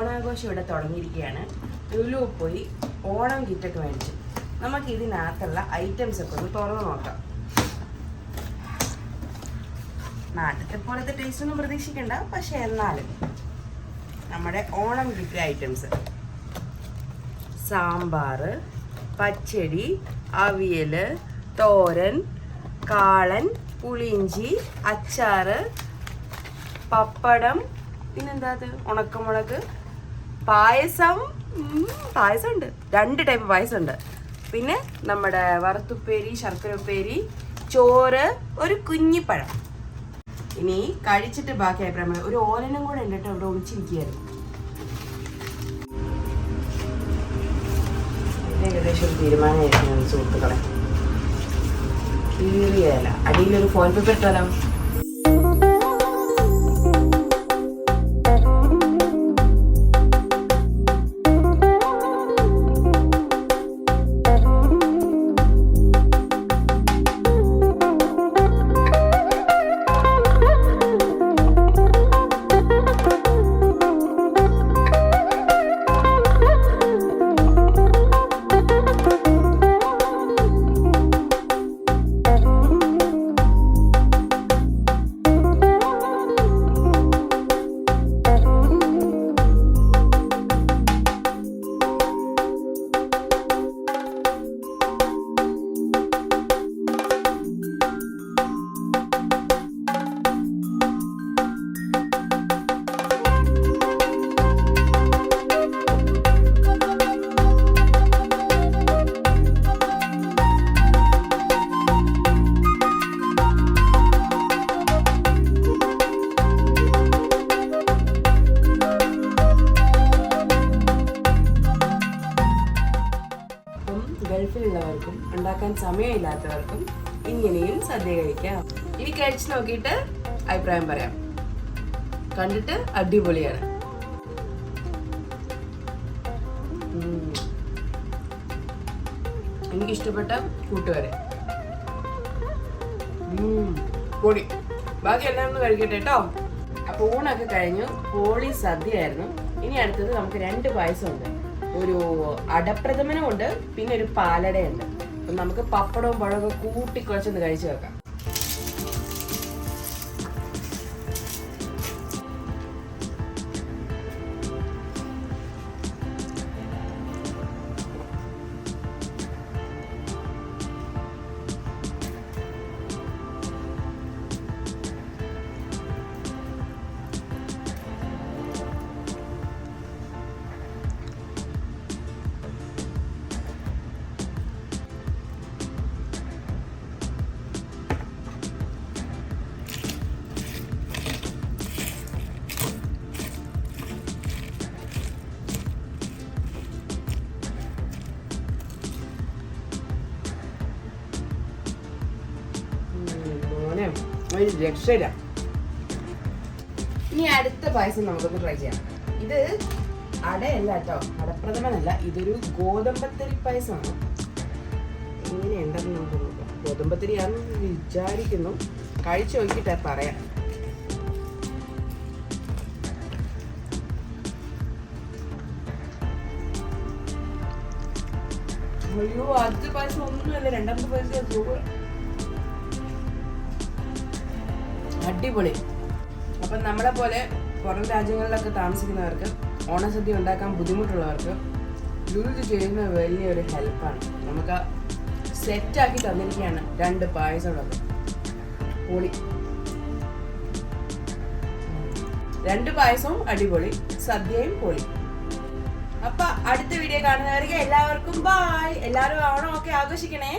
ആഘോഷം ഇവിടെ തുടങ്ങിയിരിക്കുകയാണ്. ലുലു പോയി ഓണം കിറ്റൊക്കെ മേടിച്ചു. നമുക്ക് ഇതിനകത്തുള്ള ഐറ്റംസ് ഒക്കെ ഒന്ന് തുറന്ന് നോക്കാം. നാട്ടിലത്തെ പോലത്തെ ടേസ്റ്റ് ഒന്നും പ്രതീക്ഷിക്കണ്ട. പക്ഷെ എന്നാലും നമ്മുടെ ഓണം കിറ്റ് ഐറ്റംസ്. സാമ്പാർ പച്ചടി അവിയൽ തോരൻ കാളൻ പുളിഞ്ചി അച്ചാറ് പപ്പടം പിന്നെന്താ അത്? ഉണക്കമുളക്. പായസം പായസം ഉണ്ട് രണ്ട് ടൈപ്പ് പായസം ഉണ്ട് പിന്നെ നമ്മുടെ വറുത്തുപ്പേരി ശർക്കര ഉപ്പേരി ചോറ് ഒരു കുഞ്ഞിപ്പഴം. ഇനി കഴിച്ചിട്ട് ബാക്കി അഭിപ്രായം ഒരു ഓലനും കൂടെ ഉണ്ട് കേട്ടോ ഇവിടെ ഒളിച്ചിരിക്കുകയായിരുന്നു. ഏകദേശം ഒരു തീരുമാനമായിരുന്നു സുഹൃത്തുക്കളെ. കീറിയതല്ല അടിയിലൊരു ഫോൺ പേപ്പർ ഇട്ടാലോ ഗൾഫിലുള്ളവർക്കും ഉണ്ടാക്കാൻ സമയമില്ലാത്തവർക്കും ഇങ്ങനെയും സദ്യ കഴിക്കാം ഇനി കഴിച്ചു നോക്കിയിട്ട് അഭിപ്രായം പറയാം. കണ്ടിട്ട് അടിപൊളിയാണ്. എനിക്കിഷ്ടപ്പെട്ട കൂട്ടുകാരെ. പൊടി. ബാക്കി എല്ലാം ഒന്ന് കഴിക്കട്ടെ കേട്ടോ. അപ്പൊ ഊണൊക്കെ കഴിഞ്ഞു. പോളി സദ്യയായിരുന്നു. ഇനി അടുത്തത് നമുക്ക് രണ്ട് പായസം ഉണ്ട്. ഒരു അടപ്രഥമനമുണ്ട് പിന്നെ ഒരു പാലടയുണ്ട്. അപ്പൊ നമുക്ക് പപ്പടവും പഴവും കൂട്ടി കുഴച്ചൊന്ന് കഴിച്ചു വെക്കാം. ഒരു രക്ഷയില്ല. ഇനി അടുത്ത പായസം നമുക്കൊന്ന് ട്രൈ ചെയ്യാം. ഇത് അടയല്ല കേട്ടോ അടപ്രഥമനല്ല. ഇതൊരു ഗോതമ്പത്തരി പായസമാണ്. എങ്ങനെയുണ്ടെന്ന് നമുക്ക് നോക്കാം. ഗോതമ്പത്തരിയാണെന്ന് വിചാരിക്കുന്നു. കഴിച്ചു നോക്കിയിട്ട് പറയാം. അയ്യോ ആദ്യത്തെ പായസം ഒന്നുമല്ല രണ്ടാമത്തെ പായസം അടിപൊളി. അപ്പം നമ്മളെ പോലെ പുറം രാജ്യങ്ങളിലൊക്കെ താമസിക്കുന്നവർക്ക് ഓണസദ്യ ഉണ്ടാക്കാൻ ബുദ്ധിമുട്ടുള്ളവർക്ക് യൂസ് ചെയ്യുന്ന വലിയൊരു ഹെൽപ്പാണ് നമുക്ക് സെറ്റാക്കി തന്നിരിക്കുകയാണ് രണ്ട് പായസമുള്ളത്. പൊളി. രണ്ട് പായസവും അടിപൊളി സദ്യയും പൊളി. അപ്പൊ അടുത്ത വീഡിയോ കാണുന്നവർക്ക് എല്ലാവർക്കും ബായ് എല്ലാവരും ഓണം ഒക്കെ ആഘോഷിക്കണേ.